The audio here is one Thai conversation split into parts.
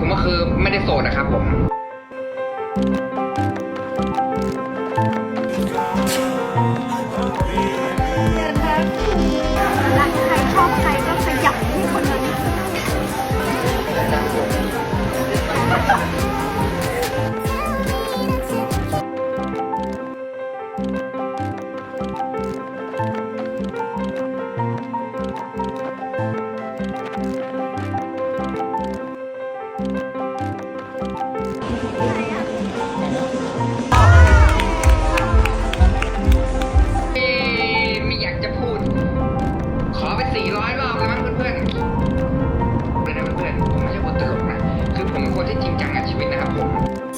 ผมก็คือไม่ได้โสดนะครับผม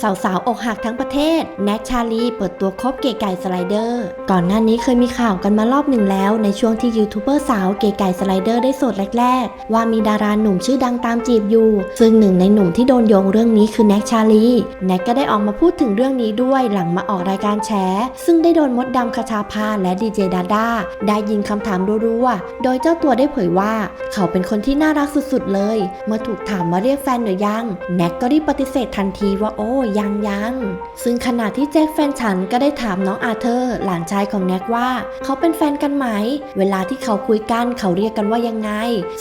สาวๆอกหักทั้งประเทศ แน็กชาลีเปิดตัวคบเก๋ไก่สไลเดอร์ ก่อนหน้านี้เคยมีข่าวกันมารอบหนึ่งแล้ว ในช่วงที่ยูทูบเบอร์สาวเก๋ไก่สไลเดอร์ได้โสดแรกๆ ว่ามีดาราหนุ่มชื่อดังตามจีบอยู่ ซึ่งหนึ่งในหนุ่มที่โดนโยงเรื่องนี้คือแน็กชาลี แน็กก็ได้ออกมาพูดถึงเรื่องนี้ด้วยหลังมาออกรายการแฉ ซึ่งได้โดนมดดำคาชาภาและดีเจดาด้าได้ยิงคำถามรัวๆ โดยเจ้าตัวได้เผยว่า เขาเป็นคนที่น่ารักสุดๆเลย เมื่อถูกถามว่าเรียกแฟนหรือยัง แน็กก็ได้ปฏิเสธทันทีว่าโอ้ยังยังซึ่งขณะที่แจ็คแฟนฉันก็ได้ถามน้องอาเธอร์ หลานชายของแน็กว่า เขาเป็นแฟนกันไหม เวลาที่เขาคุยกันเขาเรียกกันว่ายังไง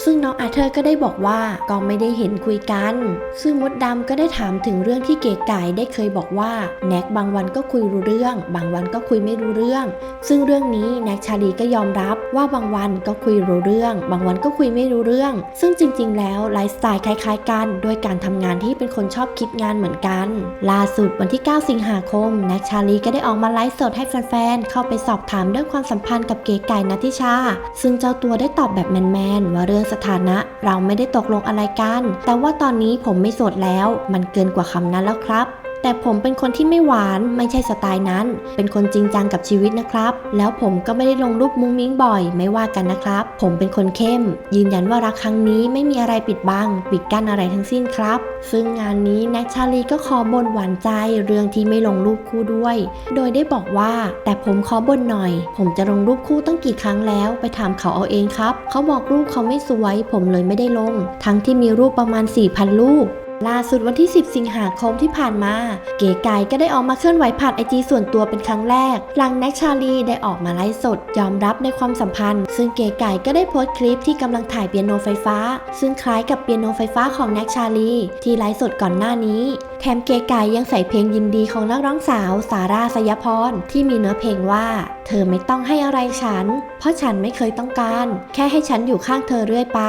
ซึ่งน้องอาเธอร์ก็ได้บอกว่าก็ไม่ได้เห็นคุยกัน ซึ่งมดดำก็ได้ถามถึงเรื่องที่เก๋ไก่ได้เคยบอกว่าแน็กบางวันก็คุยรู้เรื่อง บางวันก็คุยไม่รู้เรื่อง ซึ่งเรื่องนี้แน็กชาลีก็ยอมรับว่าบางวันก็คุยรู้เรื่อง บางวันก็คุยไม่รู้เรื่อง ซึ่งจริง ๆ แล้วไลฟ์สไตล์คล้าย ๆ กัน ด้วยการทำงานที่เป็นคนชอบคิดงานเหมือนกันล่าสุดวันที่ 9 สิงหาคม แน็กชาลีก็ได้ออกมาไลฟ์สดให้แฟนๆ เข้าไปสอบถามเรื่องความสัมพันธ์กับเก๋ไก่นัทิชา ซึ่งเจ้าตัวได้ตอบแบบแมนๆ ว่าเรื่องสถานะเราไม่ได้ตกลงอะไรกัน แต่ว่าตอนนี้ผมไม่โสดแล้ว มันเกินกว่าคำนั้นแล้วครับ แต่ผมเป็นคนที่ไม่หวานไม่ใช่สไตล์นั้น เป็นคนจริงจังกับชีวิตนะครับ แล้วผมก็ไม่ได้ลงรูปมุ้งมิ้งบ่อย ไม่ว่ากันนะครับ ผมเป็นคนเข้ม ยืนยันว่ารักครั้งนี้ไม่มีอะไรปิดบังปิดกั้นอะไรทั้งสิ้นครับ ซึ่งงานนี้แน็กชาลีก็ขอบ่นหวานใจเรื่องที่ไม่ลงรูปคู่ด้วย โดยได้บอกว่า แต่ผมขอบ่นหน่อย ผมจะลงรูปคู่ตั้งกี่ครั้งแล้ว ไปถามเขาเอาเองครับ เขาบอกรูปเขาไม่สวย ผมเลยไม่ได้ลง ทั้งที่มีรูปประมาณ4,000รูป ล่าสุดวันที่ 10 สิงหาคมที่ผ่านมา เก๋ไก่ก็ได้ออกมาเคลื่อนไหวผ่านไอจีส่วนตัวเป็นครั้งแรก หลังแน็กชาลีได้ออกมาไลฟ์สด ยอมรับในความสัมพันธ์ ซึ่งเก๋ไก่ก็ได้โพสต์คลิปที่กำลังถ่ายเปียโนไฟฟ้า ซึ่งคล้ายกับเปียโนไฟฟ้าของแน็กชาลีที่ไลฟ์สดก่อนหน้านี้ แถมเก๋ไก่ยังใส่เพลงยินดีของนักร้องสาวสาราสยพร ที่มีเนื้อเพลงว่า เธอไม่ต้องให้อะไรฉัน เพราะฉันไม่เคยต้องการ แค่ให้ฉันอยู่ข้างเธอเรื่อยไป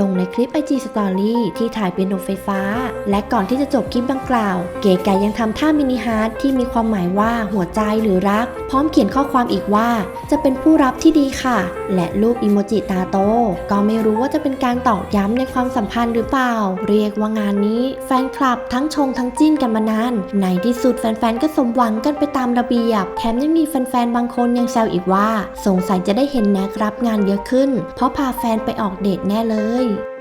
ลงในคลิป IG Story ที่ถ่ายเปียโนไฟฟ้า และก่อนที่จะจบคลิปดังกล่าว เก๋ไก่ยังทำท่ามินิฮาร์ทที่มีความหมายว่าหัวใจหรือรัก พร้อมเขียนข้อความอีกว่า จะเป็นผู้รับที่ดีค่ะ และรูปอิโมจิตาโต ก็ไม่รู้ว่าจะเป็นการตอกย้ำในความสัมพันธ์หรือเปล่า เรียกว่างานนี้ แฟนคลับทั้งชงทั้งจิ้นกันมานาน ในที่สุดแฟนๆ ก็สมหวังกันไปตามระเบียบ แถมยังมีแฟนๆ บางคนยังแซวอีกว่า สงสัยจะได้เห็นแน็กรับงานเยอะขึ้น เพราะพาแฟนไปออกเดทแน่เลย